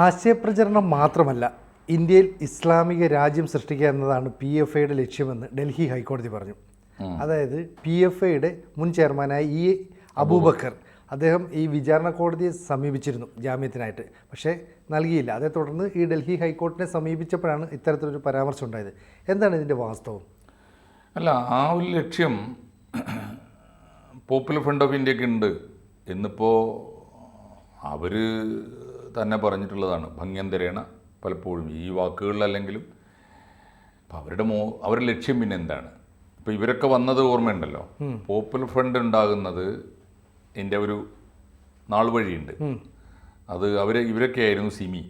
ആശയപ്രചരണം മാത്രമല്ല ഇന്ത്യയിൽ ഇസ്ലാമിക രാജ്യം സൃഷ്ടിക്കുക എന്നതാണ് പി എഫ് ഐയുടെ ലക്ഷ്യമെന്ന് ഡൽഹി ഹൈക്കോടതി പറഞ്ഞു. അതായത് പി എഫ് ഐയുടെ മുൻ ചെയർമാനായ ഇ അബൂബക്കർ അദ്ദേഹം ഈ വിചാരണ കോടതിയെ സമീപിച്ചിരുന്നു ജാമ്യത്തിനായിട്ട്. പക്ഷേ നൽകിയില്ല. അതേ തുടർന്ന് ഈ ഡൽഹി ഹൈക്കോടതിനെ സമീപിച്ചപ്പോഴാണ് ഇത്തരത്തിലൊരു പരാമർശം ഉണ്ടായത്. എന്താണ് ഇതിന്റെ വാസ്തവം? അല്ല ആ ഒരു ലക്ഷ്യം പോപ്പുലർ ഫ്രണ്ട് ഓഫ് ഇന്ത്യയ്ക്ക് ഉണ്ട്. എന്നിപ്പോൾ അവർ തന്നെ പറഞ്ഞിട്ടുള്ളതാണ്. ഭംഗ്യന്തരേണ പലപ്പോഴും ഈ വാക്കുകളിലല്ലെങ്കിലും അപ്പം അവരുടെ മോ അവരുടെ ലക്ഷ്യം പിന്നെ എന്താണ്? ഇപ്പോൾ ഇവരൊക്കെ വന്നത് ഓർമ്മയുണ്ടല്ലോ? പോപ്പുലർ ഫ്രണ്ട് ഉണ്ടാകുന്നത് എന്റെ ഒരു നാൾ വഴിയുണ്ട്. അത് അവർ ഇവരൊക്കെ ആയിരുന്നു സിമി.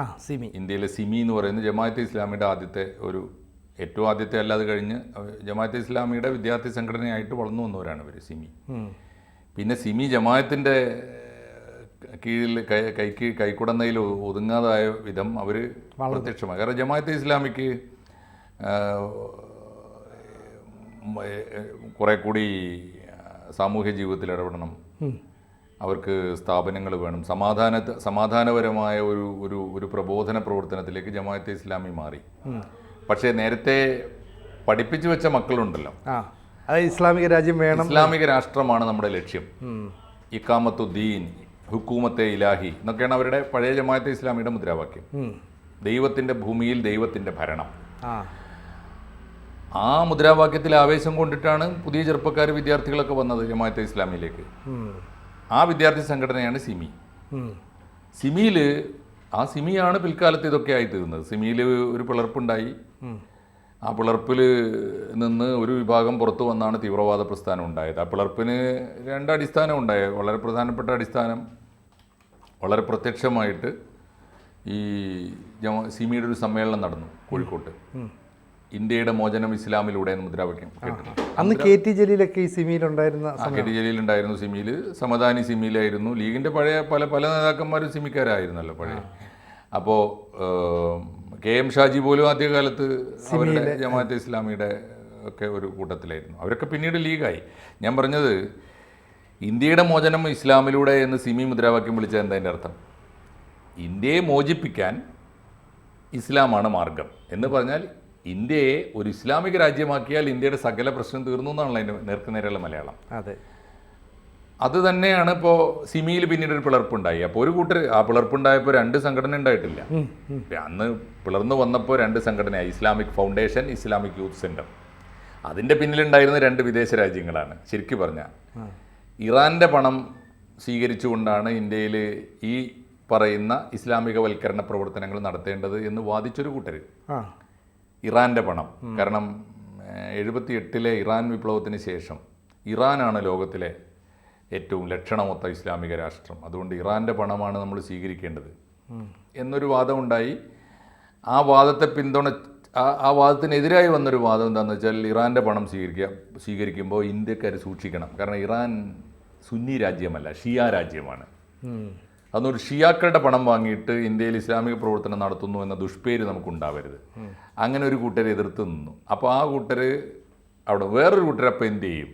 ആ സിമി. ഇന്ത്യയിലെ സിമി എന്ന് പറയുന്നത് ജമാഅത്തെ ഇസ്ലാമിയുടെ ആദ്യത്തെ ഒരു ഏറ്റവും ആദ്യത്തെ അല്ലാതെ കഴിഞ്ഞ് ജമാഅത്ത് ജമാഅത്തെ ഇസ്ലാമിയുടെ വിദ്യാർത്ഥി സംഘടനയായിട്ട് വളർന്നു വന്നവരാണ് ഇവർ സിമി. പിന്നെ സിമി ജമാഅത്തിന്റെ കീഴിൽ കൈ കൈക്ക് കൈക്കുടന്നയിൽ ഒതുങ്ങാതായ വിധം അവർ പ്രത്യക്ഷമായി. കാരണം ജമാഅത്തെ ഇസ്ലാമിക്ക് കുറേ കൂടി സാമൂഹ്യ ജീവിതത്തിൽ ഇടപെടണം. അവർക്ക് സ്ഥാപനങ്ങൾ വേണം. സമാധാന സമാധാനപരമായ ഒരു ഒരു ഒരു പ്രബോധന പ്രവർത്തനത്തിലേക്ക് ജമാഅത്തെ ഇസ്ലാമി മാറി. പക്ഷേ നേരത്തെ പഠിപ്പിച്ചു വെച്ച മക്കളുണ്ടല്ലോ. ഇസ്ലാമിക രാജ്യം വേണം. ഇസ്ലാമിക രാഷ്ട്രമാണ് നമ്മുടെ ലക്ഷ്യം. ഇക്കാമത്തുദ്ദീൻ ഹുക്കൂമത്തെ ഇലാഹി എന്നൊക്കെയാണ് അവരുടെ പഴയ ജമാഅത്തെ ഇസ്ലാമിയുടെ മുദ്രാവാക്യം. ദൈവത്തിന്റെ ദൈവത്തിന്റെ ഭൂമിയിൽ ദൈവത്തിന്റെ ഭരണം. ആ. മുദ്രാവാക്യത്തിൽ ആവേശം കൊണ്ടിട്ടാണ് പുതിയ ചെറുപ്പക്കാർ വിദ്യാർത്ഥികളൊക്കെ വന്നത് ജമാഅത്തെ ഇസ്ലാമിയിലേക്ക് ആ വിദ്യാർത്ഥി സംഘടനയാണ് സിമി. സിമിയിൽ ആ സിമിയാണ് പിൽക്കാലത്ത് ഇതൊക്കെ ആയി തീർന്നത്. സിമിയിൽ ഒരു പിളർപ്പുണ്ടായി. ആ പിളർപ്പിൽ നിന്ന് ഒരു വിഭാഗം പുറത്തു വന്നാണ് തീവ്രവാദ പ്രസ്ഥാനം ഉണ്ടായത്. ആ പിളർപ്പിന് രണ്ട് അടിസ്ഥാനം ഉണ്ടായത് വളരെ പ്രധാനപ്പെട്ട അടിസ്ഥാനം വളരെ പ്രത്യക്ഷമായിട്ട് ഈ സിമിയുടെ ഒരു സമ്മേളനം നടന്നു കോഴിക്കോട്ട്. ഇന്ത്യയുടെ മോചനം ഇസ്ലാമിലൂടെ എന്ന് മുദ്രാവാക്യം അന്ന് കെ ടി ജലീലൊക്കെ ഈ സിമിയിലുണ്ടായിരുന്ന കെ ടി ജലീലുണ്ടായിരുന്നു സിമിയിൽ സമദാനി സിമിയിലായിരുന്നു. ലീഗിന്റെ പഴയ പല പല നേതാക്കന്മാരും സിമിക്കാരായിരുന്നല്ലോ പഴയ. അപ്പോൾ കെ എം ഷാജി പോലും ആദ്യകാലത്ത് അവരുടെ ജമാഅത്തെ ഇസ്ലാമിയുടെ ഒക്കെ ഒരു കൂട്ടത്തിലായിരുന്നു. അവരൊക്കെ പിന്നീട് ലീഗായി. ഞാൻ പറഞ്ഞത് ഇന്ത്യയുടെ മോചനം ഇസ്ലാമിലൂടെ എന്ന് സിമി മുദ്രാവാക്യം വിളിച്ചത് എന്താ എന്റെ അർത്ഥം? ഇന്ത്യയെ മോചിപ്പിക്കാൻ ഇസ്ലാമാണ് മാർഗം എന്ന് പറഞ്ഞാൽ ഇന്ത്യയെ ഒരു ഇസ്ലാമിക രാജ്യമാക്കിയാൽ ഇന്ത്യയുടെ സകല പ്രശ്നം തീർന്നു എന്നാണല്ലോ അതിന്റെ നേർക്കുനേരെയുള്ള മലയാളം. അതെ. അത് തന്നെയാണ് ഇപ്പോൾ സിമിയിൽ പിന്നീട് ഒരു പിളർപ്പുണ്ടായി. അപ്പോൾ ഒരു കൂട്ടർ ആ പിളർപ്പുണ്ടായപ്പോൾ രണ്ട് സംഘടന ഉണ്ടായിട്ടില്ല. അന്ന് പിളർന്നു വന്നപ്പോൾ രണ്ട് സംഘടനയായി. Islamic foundation Islamic youth centre അതിന്റെ പിന്നിലുണ്ടായിരുന്ന രണ്ട് വിദേശ രാജ്യങ്ങളാണ്. ശരിക്കും പറഞ്ഞാൽ. ഇറാന്റെ പണം സ്വീകരിച്ചുകൊണ്ടാണ് ഇന്ത്യയിൽ ഈ പറയുന്ന ഇസ്ലാമികവൽക്കരണ പ്രവർത്തനങ്ങൾ നടത്തേണ്ടത് എന്ന് വാദിച്ചൊരു കൂട്ടർ ഇറാന്റെ പണം. കാരണം എഴുപത്തി എട്ടിലെ ഇറാൻ വിപ്ലവത്തിന് ശേഷം ഇറാനാണ് ലോകത്തിലെ ഏറ്റവും ലക്ഷണമൊത്ത ഇസ്ലാമിക രാഷ്ട്രം. അതുകൊണ്ട് ഇറാന്റെ പണമാണ് നമ്മൾ സ്വീകരിക്കേണ്ടത്. എന്നൊരു വാദമുണ്ടായി. ആ വാദത്തെ പിന്തുണ ആ- ആ വാദത്തിനെതിരായി വന്നൊരു വാദം എന്താണെന്ന് വെച്ചാൽ ഇറാന്റെ പണം സ്വീകരിക്കുക സ്വീകരിക്കുമ്പോൾ ഇന്ത്യക്കാർ സൂക്ഷിക്കണം. കാരണം ഇറാൻ സുന്നി രാജ്യമല്ല ഷിയ രാജ്യമാണ്. അതൊരു ഷിയാക്കളുടെ പണം വാങ്ങിയിട്ട് ഇന്ത്യയിൽ ഇസ്ലാമിക പ്രവർത്തനം നടത്തുന്നു എന്ന ദുഷ്പേര് നമുക്കുണ്ടാവരുത്. അങ്ങനെ ഒരു കൂട്ടരെ എതിർത്ത് നിന്നു. അപ്പോൾ ആ കൂട്ടർ അവിടെ വേറൊരു കൂട്ടരെ അപ്പോൾ എന്ത് ചെയ്യും?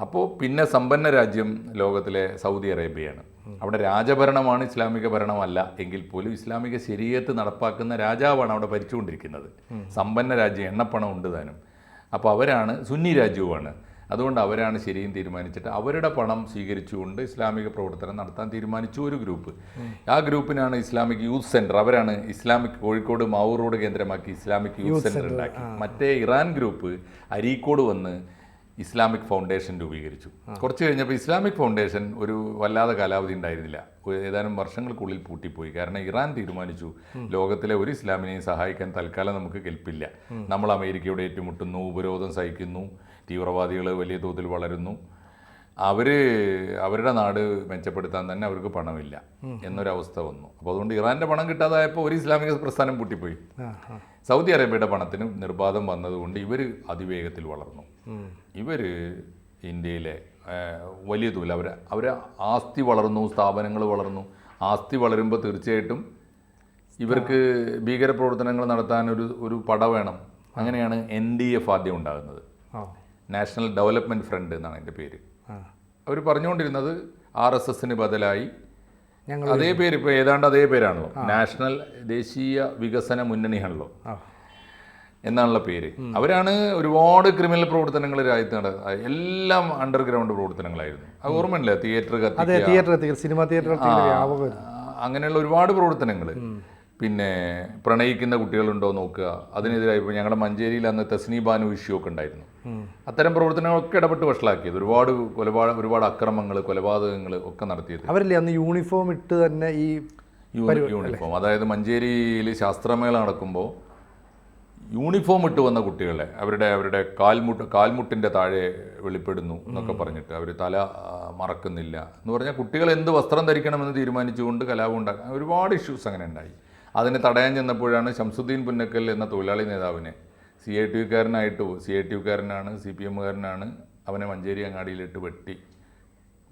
അപ്പോൾ പിന്നെ സമ്പന്ന രാജ്യം ലോകത്തിലെ സൗദി അറേബ്യയാണ്. അവിടെ രാജഭരണമാണ് ഇസ്ലാമിക ഭരണമല്ല. എങ്കിൽ പോലും ഇസ്ലാമിക ശരീരത്ത് നടപ്പാക്കുന്ന രാജാവാണ് അവിടെ ഭരിച്ചുകൊണ്ടിരിക്കുന്നത്. സമ്പന്ന രാജ്യം എണ്ണപ്പണം ഉണ്ട് താനും. അപ്പോൾ അവരാണ് സുന്നി രാജ്യവുമാണ് അതുകൊണ്ട് അവരാണ് ശരിയും തീരുമാനിച്ചിട്ട് അവരുടെ പണം സ്വീകരിച്ചുകൊണ്ട് ഇസ്ലാമിക പ്രവർത്തനം നടത്താൻ തീരുമാനിച്ചു ഒരു ഗ്രൂപ്പ്. ആ ഗ്രൂപ്പിനാണ് ഇസ്ലാമിക് യൂത്ത് സെന്റർ അവരാണ് ഇസ്ലാമിക് കോഴിക്കോട് മാവൂർ റോഡ് കേന്ദ്രമാക്കി ഇസ്ലാമിക് യൂത്ത് സെന്റർ ഉണ്ടാക്കി. മറ്റേ ഇറാൻ ഗ്രൂപ്പ് അരീക്കോട് വന്ന് ഇസ്ലാമിക് ഫൗണ്ടേഷൻ രൂപീകരിച്ചു. കുറച്ച് കഴിഞ്ഞപ്പോൾ ഇസ്ലാമിക് ഫൗണ്ടേഷൻ ഒരു വല്ലാതെ കാലാവധി ഉണ്ടായിരുന്നില്ല. ഏതാനും വർഷങ്ങൾക്കുള്ളിൽ പൂട്ടിപ്പോയി. കാരണം ഇറാൻ തീരുമാനിച്ചു ലോകത്തിലെ ഒരു ഇസ്ലാമിനെയും സഹായിക്കാൻ തൽക്കാലം നമുക്ക് കെൽപ്പില്ല. നമ്മൾ അമേരിക്കയോട് ഏറ്റുമുട്ടുന്നു ഉപരോധം സഹിക്കുന്നു തീവ്രവാദികൾ വലിയ തോതിൽ വളരുന്നു. അവർ അവരുടെ നാട് മെച്ചപ്പെടുത്താൻ തന്നെ അവർക്ക് പണമില്ല എന്നൊരവസ്ഥ വന്നു. അപ്പോൾ അതുകൊണ്ട് ഇറാന്റെ പണം കിട്ടാതായപ്പോൾ ഒരു ഇസ്ലാമിക പ്രസ്ഥാനം പൂട്ടിപ്പോയി. സൗദി അറേബ്യയുടെ പണത്തിന് നിർബാധം വന്നതുകൊണ്ട് ഇവർ അതിവേഗത്തിൽ വളർന്നു. ഇവർ ഇന്ത്യയിലെ വലിയ തോതിൽ അവർ അവർ ആസ്തി വളർന്നു സ്ഥാപനങ്ങൾ വളർന്നു. ആസ്തി വളരുമ്പോൾ തീർച്ചയായിട്ടും ഇവർക്ക് ഭീകരപ്രവർത്തനങ്ങൾ നടത്താൻ ഒരു ഒരു പട വേണം. അങ്ങനെയാണ് എൻ ഡി എഫ് ആദ്യം ഉണ്ടാകുന്നത്. നാഷണൽ ഡെവലപ്മെന്റ് ഫ്രണ്ട് എന്നാണ് എന്റെ പേര്. അവർ പറഞ്ഞുകൊണ്ടിരുന്നത് ആർ എസ് എസിന് ബദലായി. ഞങ്ങൾ അതേ പേര് ഇപ്പോൾ ഏതാണ്ട് അതേ പേരാണല്ലോ. നാഷണൽ ദേശീയ വികസന മുന്നണിയാണല്ലോ എന്നാണുള്ള പേര്. അവരാണ് ഒരുപാട് ക്രിമിനൽ പ്രവർത്തനങ്ങൾ രാജ്യത്ത് നട എല്ലാം അണ്ടർഗ്രൗണ്ട് പ്രവർത്തനങ്ങളായിരുന്നു. അത് ഓർമ്മയില്ല? തിയേറ്റർ തിയേറ്റർ സിനിമ തിയേറ്റർ അങ്ങനെയുള്ള ഒരുപാട് പ്രവർത്തനങ്ങൾ. പിന്നെ പ്രണയിക്കുന്ന കുട്ടികളുണ്ടോ നോക്കുക. അതിനെതിരായി ഇപ്പോൾ ഞങ്ങളുടെ മഞ്ചേരിയിൽ അന്ന് തസ്നി ബാനു ഇഷ്യൂ ഒക്കെ ഉണ്ടായിരുന്നു. അത്തരം പ്രവർത്തനങ്ങളൊക്കെ ഇടപെട്ട് വഷളാക്കിയത്. ഒരുപാട് കൊലപാതക ഒരുപാട് അക്രമങ്ങൾ കൊലപാതകങ്ങൾ ഒക്കെ നടത്തിയത്. അവരല്ലേ അന്ന് യൂണിഫോം ഇട്ട് തന്നെ ഈ യൂണി- യൂണിഫോം. അതായത് മഞ്ചേരിയിൽ ശാസ്ത്രമേള നടക്കുമ്പോൾ യൂണിഫോം ഇട്ട് വന്ന കുട്ടികളെ അവരുടെ അവരുടെ കാൽമുട്ട് കാൽമുട്ടിന്റെ താഴെ വെളിപ്പെടുന്നു എന്നൊക്കെ പറഞ്ഞിട്ട് അവർ തല മറക്കുന്നില്ല എന്ന് പറഞ്ഞാൽ കുട്ടികൾ എന്ത് വസ്ത്രം ധരിക്കണമെന്ന് തീരുമാനിച്ചുകൊണ്ട് കലാപം ഉണ്ടാക്കാൻ ഒരുപാട് ഇഷ്യൂസ് അങ്ങനെ ഉണ്ടായി. അതിനെ തടയാൻ ചെന്നപ്പോഴാണ് ശംസുദ്ദീൻ പുന്നക്കൽ എന്ന തൊഴിലാളി നേതാവിനെ സി ഐ ടി യുക്കാരനായിട്ട് പോകും സി ഐ ടി യുക്കാരനാണ് സി പി എമ്മുകാരനാണ് അവനെ മഞ്ചേരി അങ്ങാടിയിലിട്ട് വെട്ടി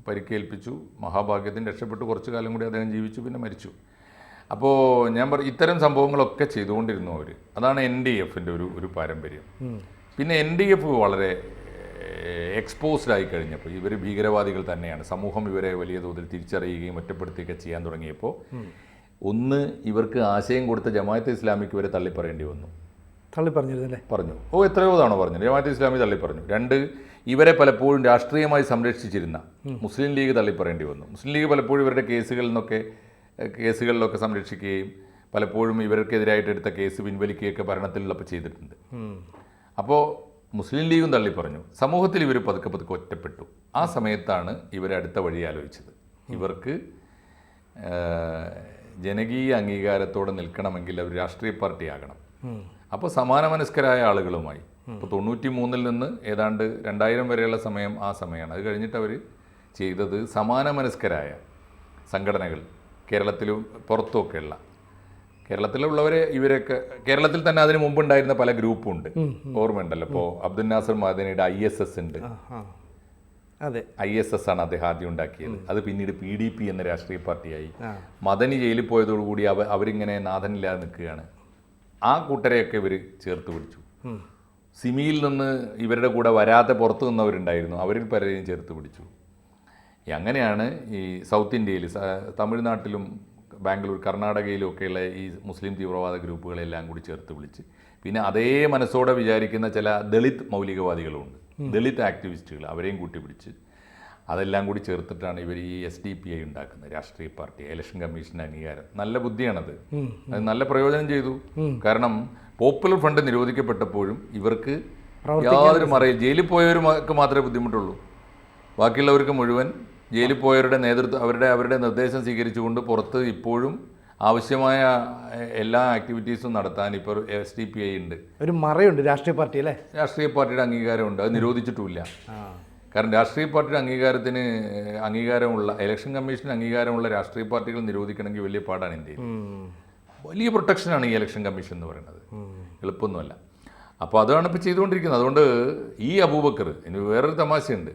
പരിക്കേൽപ്പിച്ചു. മഹാഭാഗ്യത്തിന് രക്ഷപ്പെട്ട്. കുറച്ച് കാലം കൂടി അദ്ദേഹം ജീവിച്ചു പിന്നെ മരിച്ചു. അപ്പോൾ ഞാൻ പറ ഇത്തരം സംഭവങ്ങളൊക്കെ ചെയ്തുകൊണ്ടിരുന്നു അവർ അതാണ് എൻ ഡി എഫിന്റെ ഒരു ഒരു പാരമ്പര്യം. പിന്നെ എൻ ഡി എഫ് വളരെ എക്സ്പോസ്ഡ് ആയി കഴിഞ്ഞപ്പോൾ ഇവർ ഭീകരവാദികൾ തന്നെയാണ്. സമൂഹം ഇവരെ വലിയ തോതിൽ തിരിച്ചറിയുകയും ഒറ്റപ്പെടുത്തുകയൊക്കെ ചെയ്യാൻ തുടങ്ങിയപ്പോൾ ഒന്ന് ഇവർക്ക് ആശയം കൊടുത്ത ജമാഅത്തെ ഇസ്ലാമിക്ക് ഇവരെ തള്ളിപ്പറയേണ്ടി വന്നു. തള്ളി പറഞ്ഞിരുന്നല്ലേ പറഞ്ഞു. ഓ എത്രയോ തവണ പറഞ്ഞു. ജമാഅത്ത് ഇസ്ലാമി തള്ളി പറഞ്ഞു രണ്ട് ഇവരെ പലപ്പോഴും രാഷ്ട്രീയമായി സംരക്ഷിച്ചിരുന്ന മുസ്ലിം ലീഗ് തള്ളി പറയേണ്ടി വന്നു. മുസ്ലിം ലീഗ് പലപ്പോഴും ഇവരുടെ കേസുകളിൽ നിന്നൊക്കെ കേസുകളിലൊക്കെ സംരക്ഷിക്കുകയും പലപ്പോഴും ഇവർക്കെതിരായിട്ട് എടുത്ത കേസ് പിൻവലിക്കുകയൊക്കെ ഭരണത്തിലുള്ളപ്പോൾ ചെയ്തിട്ടുണ്ട്. അപ്പോൾ മുസ്ലിം ലീഗും തള്ളി പറഞ്ഞു സമൂഹത്തിൽ ഇവർ പതുക്കെ പതുക്കെ ഒറ്റപ്പെട്ടു. ആ സമയത്താണ് ഇവരെ അടുത്ത വഴി ആലോചിച്ചത്. ഇവർക്ക് ജനകീയ അംഗീകാരത്തോടെ നിൽക്കണമെങ്കിൽ അവർ രാഷ്ട്രീയ പാർട്ടി ആകണം അപ്പോൾ സമാനമനസ്കരായ ആളുകളുമായി. ഇപ്പോൾ തൊണ്ണൂറ്റി മൂന്നിൽ നിന്ന് ഏതാണ്ട് രണ്ടായിരം വരെയുള്ള സമയം ആ സമയമാണ്. അത് കഴിഞ്ഞിട്ട് അവർ ചെയ്തത് സമാനമനസ്കരായ സംഘടനകൾ കേരളത്തിലും പുറത്തുമൊക്കെയുള്ള. കേരളത്തിലുള്ളവരെ ഇവരൊക്കെ കേരളത്തിൽ തന്നെ അതിന് മുമ്പുണ്ടായിരുന്ന പല ഗ്രൂപ്പും ഉണ്ട് ഓർമ്മയുണ്ടല്ലോ. ഇപ്പോൾ അബ്ദുൽ നാസർ മാദനിയുടെ ഐ എസ് എസ് ഉണ്ട്. അതെ. ഐ എസ് എസ് ആണ് അദ്ദേഹം ആദ്യം ഉണ്ടാക്കിയത്. അത് പിന്നീട് പി ഡി പി എന്ന രാഷ്ട്രീയ പാർട്ടിയായി. മദനി ജയിലിൽ പോയതോടുകൂടി അവ അവരിങ്ങനെ നാഥനില്ലാതെ നിൽക്കുകയാണ്. ആ കൂട്ടരെയൊക്കെ ഇവർ ചേർത്ത് പിടിച്ചു. സിമിയിൽ നിന്ന് ഇവരുടെ കൂടെ വരാതെ പുറത്തു നിന്നവരുണ്ടായിരുന്നു. അവരിൽ പലരെയും ചേർത്ത് പിടിച്ചു. അങ്ങനെയാണ് ഈ സൗത്ത് ഇന്ത്യയിൽ തമിഴ്നാട്ടിലും ബാംഗ്ലൂർ കർണാടകയിലും ഒക്കെയുള്ള ഈ മുസ്ലിം തീവ്രവാദ ഗ്രൂപ്പുകളെല്ലാം കൂടി ചേർത്ത് വിളിച്ച് പിന്നെ അതേ മനസ്സോടെ വിചാരിക്കുന്ന ചില ദളിത് മൗലികവാദികളുണ്ട്. ദളിത് ആക്ടിവിസ്റ്റുകൾ അവരെയും കൂട്ടിപ്പിടിച്ച്. അതെല്ലാം കൂടി ചേർത്തിട്ടാണ് ഇവർ ഈ എസ് ഡി പി ഐ ഉണ്ടാക്കുന്നത് രാഷ്ട്രീയ പാർട്ടി ഇലക്ഷൻ കമ്മീഷന്റെ അംഗീകാരം. നല്ല ബുദ്ധിയാണത്. അത് നല്ല പ്രയോജനം ചെയ്തു. കാരണം പോപ്പുലർ ഫണ്ട് നിരോധിക്കപ്പെട്ടപ്പോഴും ഇവർക്ക് യാതൊരു മറയിൽ ജയിലിൽ പോയവർക്ക് മാത്രമേ ബുദ്ധിമുട്ടുള്ളൂ. ബാക്കിയുള്ളവർക്ക് മുഴുവൻ ജയിലിൽ പോയവരുടെ നേതൃത്വം അവരുടെ അവരുടെ നിർദ്ദേശം സ്വീകരിച്ചുകൊണ്ട് പുറത്ത് ഇപ്പോഴും ആവശ്യമായ എല്ലാ ആക്ടിവിറ്റീസും നടത്താൻ ഇപ്പോൾ എസ് ഡി പി ഐ ഉണ്ട്. ഒരു മറയുണ്ട് രാഷ്ട്രീയ പാർട്ടി അല്ലേ? രാഷ്ട്രീയ പാർട്ടിയുടെ അംഗീകാരമുണ്ട്. അത് നിരോധിച്ചിട്ടുമില്ല. കാരണം രാഷ്ട്രീയ പാർട്ടിയുടെ അംഗീകാരത്തിന് അംഗീകാരമുള്ള ഇലക്ഷൻ കമ്മീഷന് അംഗീകാരമുള്ള രാഷ്ട്രീയ പാർട്ടികൾ നിരോധിക്കണമെങ്കിൽ വലിയ പാടാണ് ഇന്ത്യയിൽ. വലിയ പ്രൊട്ടക്ഷനാണ് ഈ ഇലക്ഷൻ കമ്മീഷൻ എന്ന് പറയുന്നത്. എളുപ്പമൊന്നുമല്ല. അപ്പോൾ അതാണ് ഇപ്പോൾ ചെയ്തുകൊണ്ടിരിക്കുന്നത്. അതുകൊണ്ട് ഈ അബൂബക്കർ ഇനി വേറൊരു തമാശയുണ്ട്.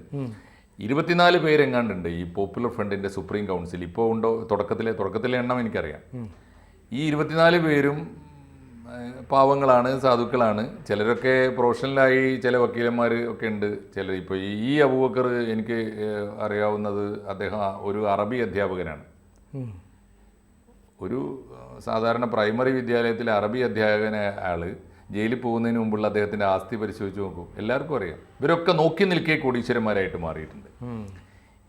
ഇരുപത്തിനാല് പേരെങ്ങാണ്ടുണ്ട് ഈ പോപ്പുലർ ഫ്രണ്ടിന്റെ സുപ്രീം കൗൺസിൽ ഇപ്പോൾ ഉണ്ടോ? തുടക്കത്തിലെ തുടക്കത്തിലെ എണ്ണം എനിക്കറിയാം. ഈ ഇരുപത്തിനാല് പേരും പാവങ്ങളാണ് സാധുക്കളാണ്. ചിലരൊക്കെ പ്രൊഫഷണലായി ചില വക്കീലന്മാർ ഒക്കെ ഉണ്ട്. ചിലർ ഇപ്പോൾ ഈ അബൂബക്കർ എനിക്ക് അറിയാവുന്നത് അദ്ദേഹം ഒരു അറബി അധ്യാപകനാണ്. ഒരു സാധാരണ പ്രൈമറി വിദ്യാലയത്തിലെ അറബി അധ്യാപകനെ ആൾ ജയിലിൽ പോകുന്നതിന് മുമ്പുള്ള അദ്ദേഹത്തിന്റെ ആസ്തി പരിശോധിച്ച് നോക്കും. എല്ലാവർക്കും അറിയാം. ഇവരൊക്കെ നോക്കി നിൽക്കേ കോടീശ്വരന്മാരായിട്ട് മാറിയിട്ടുണ്ട്.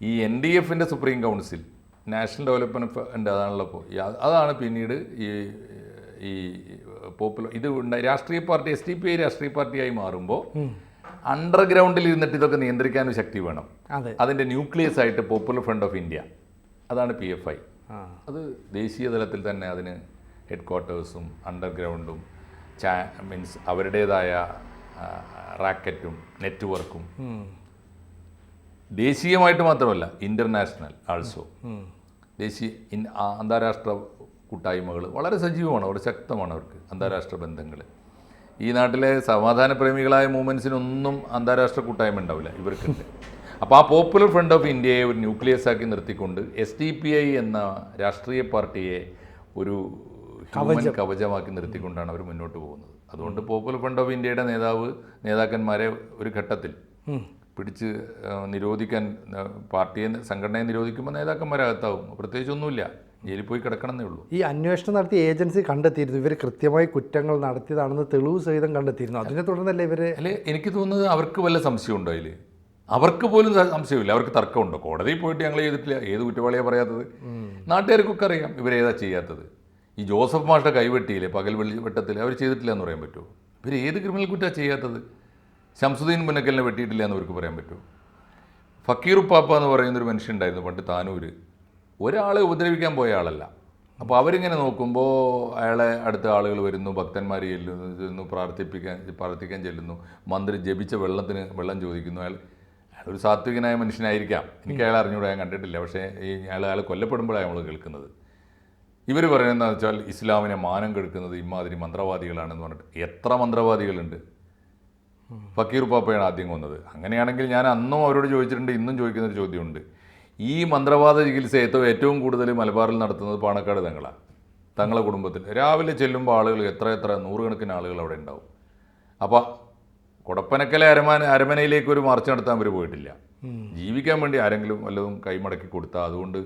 ഈ എൻ ഡി എഫിന്റെ supreme council national development fund അതാണല്ലോ ഇപ്പോൾ അതാണ് പിന്നീട് ഈ ഈ പോപ്പുലർ ഇത് ഉണ്ടായി രാഷ്ട്രീയ party S D P I രാഷ്ട്രീയ പാർട്ടിയായി മാറുമ്പോൾ അണ്ടർഗ്രൗണ്ടിൽ ഇരുന്നിട്ട് ഇതൊക്കെ നിയന്ത്രിക്കാനും ശക്തി വേണം. അതെ. അതിന്റെ ന്യൂക്ലിയസ് ആയിട്ട് പോപ്പുലർ ഫ്രണ്ട് ഓഫ് ഇന്ത്യ അതാണ് പി എഫ് ഐ അത് ദേശീയ തലത്തിൽ തന്നെ അതിന് ഹെഡ് ക്വാർട്ടേഴ്സും അണ്ടർഗ്രൗണ്ടും ചാ മീൻസ് അവരുടേതായ റാക്കറ്റും നെറ്റ്വർക്കും. ദേശീയമായിട്ട് മാത്രമല്ല ഇന്റർനാഷണൽ ആൾസോ. ദേശീയ അന്താരാഷ്ട്ര കൂട്ടായ്മകൾ വളരെ സജീവമാണ് അവർ ശക്തമാണ് അവർക്ക് അന്താരാഷ്ട്ര ബന്ധങ്ങൾ. ഈ നാട്ടിലെ സമാധാന പ്രേമികളായ മൂവ്മെൻസിനൊന്നും അന്താരാഷ്ട്ര കൂട്ടായ്മ ഉണ്ടാവില്ല ഇവർക്കുണ്ട്. അപ്പോൾ ആ പോപ്പുലർ ഫ്രണ്ട് ഓഫ് ഇന്ത്യയെ ഒരു ന്യൂക്ലിയസ് ആക്കി നിർത്തിക്കൊണ്ട് എസ് ഡി പി ഐ എന്ന രാഷ്ട്രീയ പാർട്ടിയെ ഒരു ഹ്യൂമൻ കവചമാക്കി നിർത്തിക്കൊണ്ടാണ് അവർ മുന്നോട്ട് പോകുന്നത്. അതുകൊണ്ട് പോപ്പുലർ ഫ്രണ്ട് ഓഫ് ഇന്ത്യയുടെ നേതാവ് നേതാക്കന്മാരെ ഒരു ഘട്ടത്തിൽ പിടിച്ച് നിരോധിക്കാൻ പാർട്ടിയെ സംഘടനയെ നിരോധിക്കുമ്പോൾ നേതാക്കന്മാരകത്താവും. പ്രത്യേകിച്ചൊന്നുമില്ല ജയിലിൽ പോയി കിടക്കണമെന്നേ ഉള്ളൂ. ഈ അന്വേഷണം നടത്തിയ ഏജൻസി കണ്ടെത്തിയിരുന്നു. ഇവർ കൃത്യമായി കുറ്റങ്ങൾ നടത്തിയതാണെന്ന് തെളിവ് സഹിതം കണ്ടെത്തിയിരുന്നു. അതിനെ തുടർന്നല്ലേ ഇവർ അല്ലെ എനിക്ക് തോന്നുന്നത് അവർക്ക് വല്ല സംശയമുണ്ടോ അതിൽ അവർക്ക് പോലും സംശയമില്ല. അവർക്ക് തർക്കമുണ്ടോ? കോടതിയിൽ പോയിട്ട് ഞങ്ങൾ ചെയ്തിട്ടില്ല. ഏത് കുറ്റവാളിയാണ് പറയാത്തത്? നാട്ടുകാർക്കൊക്കെ അറിയാം ഇവരേതാ ചെയ്യാത്തത്. ഈ ജോസഫ് മാഷ്ട കൈവെട്ടിയില്ലേ പകൽ വെള്ളി വെട്ടത്തിൽ അവർ ചെയ്തിട്ടില്ല എന്ന് പറയാൻ പറ്റുമോ? ഇവർ ഏത് ക്രിമിനൽ കുറ്റമാണ് ചെയ്യാത്തത്? ശംസുദ്ദീൻ മുന്നക്കലിനെ വെട്ടിയിട്ടില്ല എന്ന് അവർക്ക് പറയാൻ പറ്റുമോ? ഫക്കീർ ഉപ്പാപ്പ എന്ന് പറയുന്നൊരു മനുഷ്യൻ ഉണ്ടായിരുന്നു പണ്ട് താനൂര്. ഒരാളെ ഉപദ്രവിക്കാൻ പോയ ആളല്ല. അപ്പോൾ അവരിങ്ങനെ നോക്കുമ്പോൾ അയാളെ അടുത്ത ആളുകൾ വരുന്നു ഭക്തന്മാർ ചെല്ലുന്നു പ്രാർത്ഥിപ്പിക്കാൻ പ്രാർത്ഥിക്കാൻ ചെല്ലുന്നു മന്ത്രി ജപിച്ച വെള്ളത്തിന് വെള്ളം ചോദിക്കുന്നു. അയാൾ അയാൾ ഒരു സാത്വികനായ മനുഷ്യനായിരിക്കാം. എനിക്ക് അയാൾ അറിഞ്ഞുകൂടെ ഞാൻ കണ്ടിട്ടില്ല. പക്ഷേ ഈ അയാൾ അയാൾ കൊല്ലപ്പെടുമ്പോഴാണ് നമ്മൾ കേൾക്കുന്നത്. ഇവർ പറയുന്നതെന്ന് വെച്ചാൽ ഇസ്ലാമിനെ മാനം കെടുക്കുന്നത് ഇമാതിരി മന്ത്രവാദികളാണെന്ന് പറഞ്ഞിട്ട് എത്ര മന്ത്രവാദികളുണ്ട്? ഫക്കീർ പാപ്പയാണ് ആദ്യം കൊന്നത്. അങ്ങനെയാണെങ്കിൽ ഞാൻ അന്നും അവരോട് ചോദിച്ചിട്ടുണ്ട് ഇന്നും ചോദിക്കുന്നൊരു ചോദ്യമുണ്ട്. ഈ മന്ത്രവാദ ചികിത്സ ഏറ്റവും ഏറ്റവും കൂടുതൽ മലബാറിൽ നടത്തുന്നത് പാണക്കാട് തങ്ങളാണ്. തങ്ങളെ കുടുംബത്തിൽ. രാവിലെ ചെല്ലുമ്പോൾ ആളുകൾ എത്ര എത്ര നൂറുകണക്കിന് ആളുകൾ അവിടെ ഉണ്ടാവും. അപ്പോൾ കുടപ്പനക്കലെ അരമാന അരമനയിലേക്ക് ഒരു മാർച്ച് നടത്താൻ അവർ പോയിട്ടില്ല. ജീവിക്കാൻ വേണ്ടി ആരെങ്കിലും വല്ലതും കൈമടക്കി കൊടുത്താൽ അതുകൊണ്ട്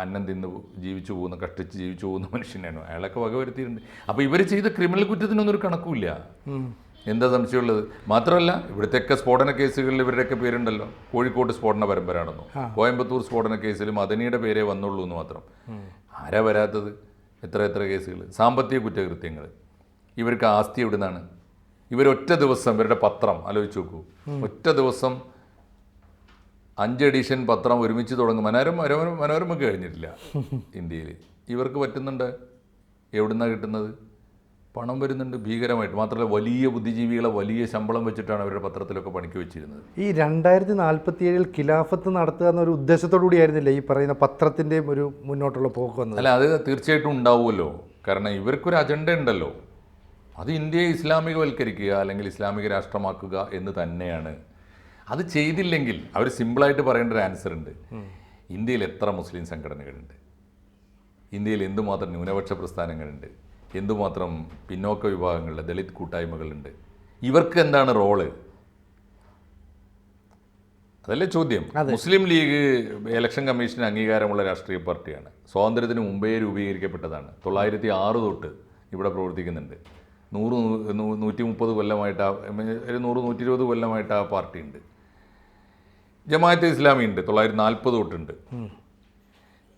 അന്നം തിന്ന് ജീവിച്ചു പോകുന്ന കഷ്ടിച്ച് ജീവിച്ചു പോകുന്ന മനുഷ്യനാണ്. അയാളൊക്കെ വകവരുത്തിയിട്ടുണ്ട്. അപ്പോൾ ഇവർ ചെയ്ത ക്രിമിനൽ കുറ്റത്തിനൊന്നും ഒരു കണക്കുമില്ല. എന്താ സംശയമുള്ളത്? മാത്രമല്ല ഇവിടുത്തെയൊക്കെ സ്ഫോടന കേസുകളിൽ ഇവരുടെയൊക്കെ പേരുണ്ടല്ലോ. കോഴിക്കോട് സ്ഫോടന പരമ്പരയാണെന്നോ കോയമ്പത്തൂർ സ്ഫോടന കേസിൽ മദനിയുടെ പേരേ വന്നുള്ളൂ എന്ന് മാത്രം. ആരാ വരാത്തത്? എത്ര എത്ര കേസുകൾ സാമ്പത്തിക കുറ്റകൃത്യങ്ങൾ ഇവർക്ക് ആസ്തി എവിടുന്നാണ്? ഇവരൊറ്റ ദിവസം ഇവരുടെ പത്രം ആലോചിച്ച് നോക്കൂ. ഒറ്റ ദിവസം അഞ്ച് എഡിഷൻ പത്രം ഒരുമിച്ച് തുടങ്ങും. മനോരമ മനോരമ മനോരമ കഴിഞ്ഞിട്ടില്ല ഇന്ത്യയിൽ ഇവർക്ക് പറ്റുന്നുണ്ട്? എവിടുന്നാണ് കിട്ടുന്നത്? പണം വരുന്നുണ്ട് ഭീകരമായിട്ട്. മാത്രമല്ല വലിയ ബുദ്ധിജീവികളെ വലിയ ശമ്പളം വെച്ചിട്ടാണ് അവരുടെ പത്രത്തിലൊക്കെ പണിക്ക് വെച്ചിരുന്നത്. ഈ രണ്ടായിരത്തി നാൽപ്പത്തി ഏഴിൽ ഖിലാഫത്ത് നടത്തുക എന്നൊരു ഉദ്ദേശത്തോടു കൂടിയായിരുന്നില്ലേ ഈ പറയുന്ന പത്രത്തിന്റെയും ഒരു മുന്നോട്ടുള്ള പോക്ക് വന്നത്? അല്ല അത് തീർച്ചയായിട്ടും ഉണ്ടാവുമല്ലോ. കാരണം ഇവർക്കൊരു അജണ്ട ഉണ്ടല്ലോ. അത് ഇന്ത്യയെ ഇസ്ലാമികവൽക്കരിക്കുക അല്ലെങ്കിൽ ഇസ്ലാമിക രാഷ്ട്രമാക്കുക എന്ന് തന്നെയാണ്. അത് ചെയ്തില്ലെങ്കിൽ അവർ സിമ്പിളായിട്ട് പറയേണ്ട ഒരു ആൻസർ ഉണ്ട്. ഇന്ത്യയിൽ എത്ര മുസ്ലിം സംഘടനകളുണ്ട്? ഇന്ത്യയിൽ എന്തുമാത്രം ന്യൂനപക്ഷ പ്രസ്ഥാനങ്ങളുണ്ട്? എന്തുമാത്രം പിന്നോക്ക വിഭാഗങ്ങളുടെ ദളിത് കൂട്ടായ്മകളുണ്ട്. ഇവർക്ക് എന്താണ് റോൾ? അതല്ലേ ചോദ്യം. മുസ്ലിം ലീഗ് ഇലക്ഷൻ കമ്മീഷന് അംഗീകാരമുള്ള രാഷ്ട്രീയ പാർട്ടിയാണ്. സ്വാതന്ത്ര്യത്തിന് മുമ്പേ രൂപീകരിക്കപ്പെട്ടതാണ്. തൊള്ളായിരത്തി ആറ് തൊട്ട് ഇവിടെ പ്രവർത്തിക്കുന്നുണ്ട്. നൂറ് നൂറ്റി മുപ്പത് കൊല്ലമായിട്ട് ആ ഒരു നൂറ് നൂറ്റി ഇരുപത് കൊല്ലമായിട്ട് ആ പാർട്ടി ഉണ്ട് ജമാഅത്ത് ഇസ്ലാമി ഉണ്ട് തൊള്ളായിരത്തി നാൽപ്പത് തൊട്ടുണ്ട്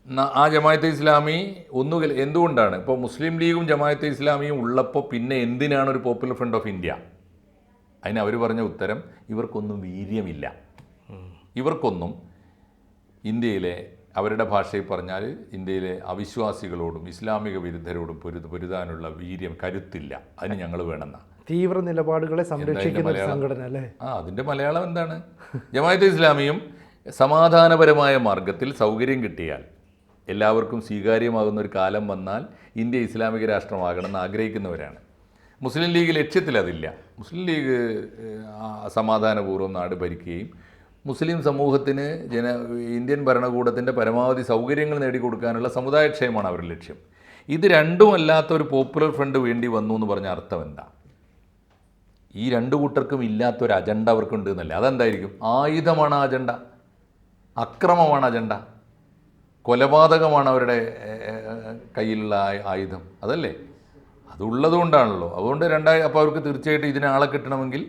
ആ ജമാഅത്തെ ഇസ്ലാമി ഒന്നുകിൽ എന്തുകൊണ്ടാണ്? ഇപ്പോൾ മുസ്ലിം ലീഗും ജമാഅത്തെ ഇസ്ലാമിയും ഉള്ളപ്പോൾ പിന്നെ എന്തിനാണ് ഒരു പോപ്പുലർ ഫ്രണ്ട് ഓഫ് ഇന്ത്യ അതിന് അവർ പറഞ്ഞ ഉത്തരം ഇവർക്കൊന്നും വീര്യമില്ല. ഇവർക്കൊന്നും ഇന്ത്യയിലെ അവരുടെ ഭാഷയിൽ പറഞ്ഞാൽ ഇന്ത്യയിലെ അവിശ്വാസികളോടും ഇസ്ലാമിക വിരുദ്ധരോടും പൊരുത് പൊരുതാനുള്ള വീര്യം കരുത്തില്ല. അതിന് ഞങ്ങൾ വേണമെന്നാണ് തീവ്ര നിലപാടുകളെ സംരക്ഷിക്കുന്ന സംഘടന അല്ലേ? ആ അതിന്റെ മലയാളം എന്താണ്? ജമാഅത്തെ ഇസ്ലാമിയും സമാധാനപരമായ മാർഗത്തിൽ സൗകര്യം കിട്ടിയാൽ എല്ലാവർക്കും സ്വീകാര്യമാകുന്ന ഒരു കാലം വന്നാൽ ഇന്ത്യ ഇസ്ലാമിക രാഷ്ട്രമാകണമെന്ന് ആഗ്രഹിക്കുന്നവരാണ്. മുസ്ലിം ലീഗ് ലക്ഷ്യത്തിൽ അതില്ല. മുസ്ലിം ലീഗ് സമാധാനപൂർവം നാട് ഭരിക്കുകയും മുസ്ലിം സമൂഹത്തിന് ജന ഇന്ത്യൻ ഭരണകൂടത്തിന്റെ പരമാവധി സൗകര്യങ്ങൾ നേടിക്കൊടുക്കാനുള്ള സമുദായക്ഷേമമാണ് അവരുടെ ലക്ഷ്യം. ഇത് രണ്ടുമല്ലാത്ത ഒരു പോപ്പുലർ ഫ്രണ്ട് വേണ്ടി വന്നു എന്ന് പറഞ്ഞ അർത്ഥം എന്താ? ഈ രണ്ടു കൂട്ടർക്കും ഇല്ലാത്തൊരു അജണ്ട അവർക്കുണ്ട് എന്നല്ലേ? അതെന്തായിരിക്കും? ആയുധമാണ് അജണ്ട അക്രമമാണ് അജണ്ട കൊലപാതകമാണ് അവരുടെ കയ്യിലുള്ള ആയുധം. അതല്ലേ? അതുള്ളത് കൊണ്ടാണല്ലോ അതുകൊണ്ട് രണ്ടായി അപ്പോൾ അവർക്ക് തീർച്ചയായിട്ടും ഇതിന് ആളെ കിട്ടണമെങ്കിൽ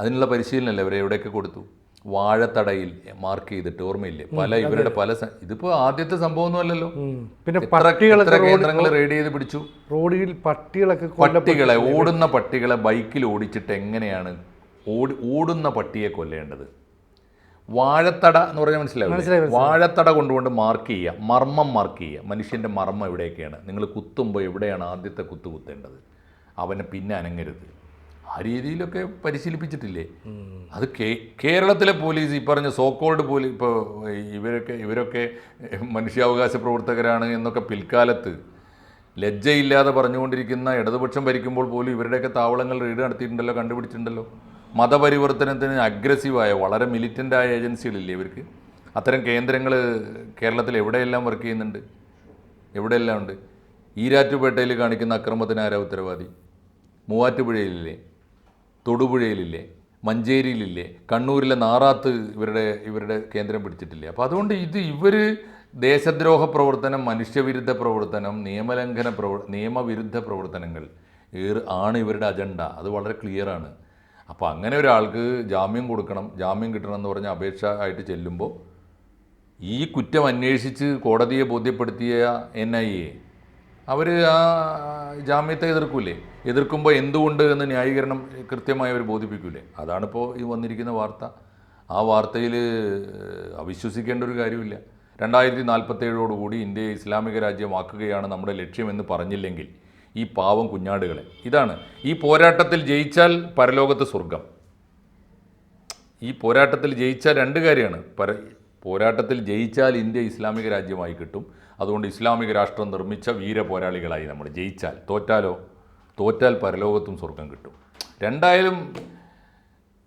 അതിനുള്ള പരിശീലനമല്ലേ അവരെ എവിടെയൊക്കെ കൊടുത്തു? വാഴത്തടയിൽ മാർക്ക് ചെയ്തിട്ട് ഓർമ്മയില്ലേ? പല ഇവരുടെ പല ഇതിപ്പോ ആദ്യത്തെ സംഭവമൊന്നും അല്ലല്ലോ പിന്നെ പട്ടികളൊക്കെ കേന്ദ്രങ്ങൾ റെയ്ഡ് ചെയ്ത് പിടിച്ചു? റോഡിൽ പട്ടികളൊക്കെ പട്ടികളെ ഓടുന്ന പട്ടികളെ ബൈക്കിൽ ഓടിച്ചിട്ട് എങ്ങനെയാണ് ഓടി ഓടുന്ന പട്ടിയെ കൊല്ലേണ്ടത്? വാഴത്തട എന്ന് പറഞ്ഞാൽ മനസ്സിലാവില്ല? വാഴത്തട കൊണ്ടുകൊണ്ട് മാർക്ക് ചെയ്യുക. മർമ്മം മാർക്ക് ചെയ്യുക. മനുഷ്യന്റെ മർമ്മം എവിടെയൊക്കെയാണ്? നിങ്ങൾ കുത്തുമ്പോൾ എവിടെയാണ് ആദ്യത്തെ കുത്ത് കുത്തേണ്ടത്? അവനെ പിന്നെ അനങ്ങരുത്. ആ രീതിയിലൊക്കെ പരിശീലിപ്പിച്ചിട്ടില്ലേ? അത് കേ കേരളത്തിലെ പോലീസ് ഈ പറഞ്ഞ സോക്കോൾഡ് പോലീസ് ഇപ്പോൾ ഇവരൊക്കെ ഇവരൊക്കെ മനുഷ്യാവകാശ പ്രവർത്തകരാണ് എന്നൊക്കെ പിൽക്കാലത്ത് ലജ്ജയില്ലാതെ പറഞ്ഞുകൊണ്ടിരിക്കുന്ന ഇടതുപക്ഷം ഭരിക്കുമ്പോൾ പോലും ഇവരുടെയൊക്കെ താവളങ്ങൾ റെയ്ഡ് നടത്തിയിട്ടുണ്ടല്ലോ കണ്ടുപിടിച്ചിട്ടുണ്ടല്ലോ. മതപരിവർത്തനത്തിന് അഗ്രസീവായ വളരെ മിലിറ്റന്റായ ഏജൻസികളില്ലേ ഇവർക്ക്? അത്തരം കേന്ദ്രങ്ങൾ കേരളത്തിൽ എവിടെയെല്ലാം വർക്ക് ചെയ്യുന്നുണ്ട്? എവിടെയെല്ലാം ഉണ്ട്? ഈരാറ്റുപേട്ടയിൽ കാണിക്കുന്ന അക്രമത്തിന് ആരാ ഉത്തരവാദി? മൂവാറ്റുപുഴയിലില്ലേ? തൊടുപുഴയിലില്ലേ? മഞ്ചേരിയിലില്ലേ? കണ്ണൂരിലെ നാറാത്ത് ഇവരുടെ ഇവരുടെ കേന്ദ്രം പിടിച്ചിട്ടില്ലേ? അപ്പോൾ അതുകൊണ്ട് ഇത് ഇവർ ദേശദ്രോഹ പ്രവർത്തനം മനുഷ്യവിരുദ്ധ പ്രവർത്തനം നിയമലംഘന പ്രവർ നിയമവിരുദ്ധ പ്രവർത്തനങ്ങൾ ആണ് ഇവരുടെ അജണ്ട അത് വളരെ ക്ലിയറാണ് അപ്പോൾ അങ്ങനെ ഒരാൾക്ക് ജാമ്യം കൊടുക്കണം ജാമ്യം കിട്ടണം എന്ന് പറഞ്ഞ അപേക്ഷ ആയിട്ട് ചെല്ലുമ്പോൾ ഈ കുറ്റം അന്വേഷിച്ച് കോടതിയെ ബോധ്യപ്പെടുത്തിയ എൻ ഐ എ അവർ ആ ജാമ്യത്തെ എതിർക്കൂലേ? എതിർക്കുമ്പോൾ എന്തുകൊണ്ട് എന്ന് ന്യായീകരണം കൃത്യമായി അവർ ബോധിപ്പിക്കൂലേ? അതാണിപ്പോൾ ഈ വന്നിരിക്കുന്ന വാർത്ത. ആ വാർത്തയിൽ അവിശ്വസിക്കേണ്ട ഒരു കാര്യമില്ല. രണ്ടായിരത്തി നാൽപ്പത്തേഴോടുകൂടി ഇന്ത്യയെ ഇസ്ലാമിക രാജ്യമാക്കുകയാണ് നമ്മുടെ ലക്ഷ്യമെന്ന് പറഞ്ഞില്ലെങ്കിൽ ഈ പാവം കുഞ്ഞാടുകളെ. ഇതാണ് ഈ പോരാട്ടത്തിൽ ജയിച്ചാൽ പരലോകത്ത് സ്വർഗം ഈ പോരാട്ടത്തിൽ ജയിച്ചാൽ രണ്ട് കാര്യമാണ്. പര പോരാട്ടത്തിൽ ജയിച്ചാൽ ഇന്ത്യ ഇസ്ലാമിക രാജ്യമായി കിട്ടും. അതുകൊണ്ട് ഇസ്ലാമിക രാഷ്ട്രം നിർമ്മിച്ച വീര പോരാളികളായി നമ്മൾ ജയിച്ചാൽ തോറ്റാലോ? തോറ്റാൽ പരലോകത്തും സ്വർഗം കിട്ടും. രണ്ടായാലും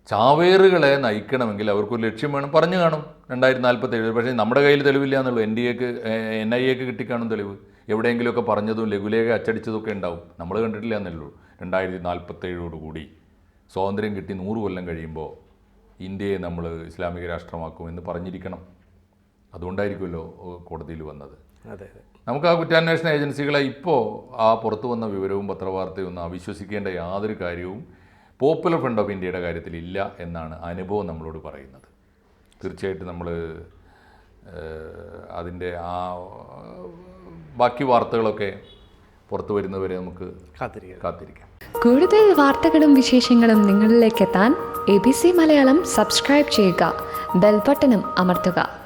ചാവേറുകളെ നയിക്കണമെങ്കിൽ അവർക്കൊരു ലക്ഷ്യം വേണം. പറഞ്ഞു കാണും. രണ്ടായിരത്തി നാൽപ്പത്തേഴ് പക്ഷേ നമ്മുടെ കയ്യിൽ തെളിവില്ല എന്നുള്ളൂ എൻ ഡി എക്ക് എൻ ഐ എക്ക് കിട്ടിക്കാണും തെളിവ്. എവിടെയെങ്കിലുമൊക്കെ പറഞ്ഞതും ലഘുലേഖ അച്ചടിച്ചതൊക്കെ ഉണ്ടാവും. നമ്മൾ കണ്ടിട്ടില്ല എന്നല്ലോ രണ്ടായിരത്തി നാൽപ്പത്തേഴോടുകൂടി സ്വാതന്ത്ര്യം കിട്ടി നൂറ് കൊല്ലം കഴിയുമ്പോൾ ഇന്ത്യയെ നമ്മൾ ഇസ്ലാമിക രാഷ്ട്രമാക്കും എന്ന് പറഞ്ഞിരിക്കണം. അതുകൊണ്ടായിരിക്കുമല്ലോ കോടതിയിൽ വന്നത്. അതെ അതെ. നമുക്ക് ആ കുറ്റാന്വേഷണ ഏജൻസികളെ ഇപ്പോൾ ആ പുറത്തു വന്ന വിവരവും പത്രവാർത്തയും ഒന്നും അവിശ്വസിക്കേണ്ട യാതൊരു കാര്യവും പോപ്പുലർ ഫ്രണ്ട് ഓഫ് ഇന്ത്യയുടെ കാര്യത്തിൽ ഇല്ല എന്നാണ് അനുഭവം നമ്മളോട് പറയുന്നത്. തീർച്ചയായിട്ടും നമ്മൾ അതിന്റെ ആ ബാക്കി വാർത്തകളൊക്കെ പുറത്തു വരുന്നവരെ നമുക്ക് കാത്തിരിക്കാം. കൂടുതൽ വാർത്തകളും വിശേഷങ്ങളും നിങ്ങളിലേക്ക് എത്താൻ A B C Malayalam subscribe ചെയ്യുക. ബെൽബട്ടനും അമർത്തുക.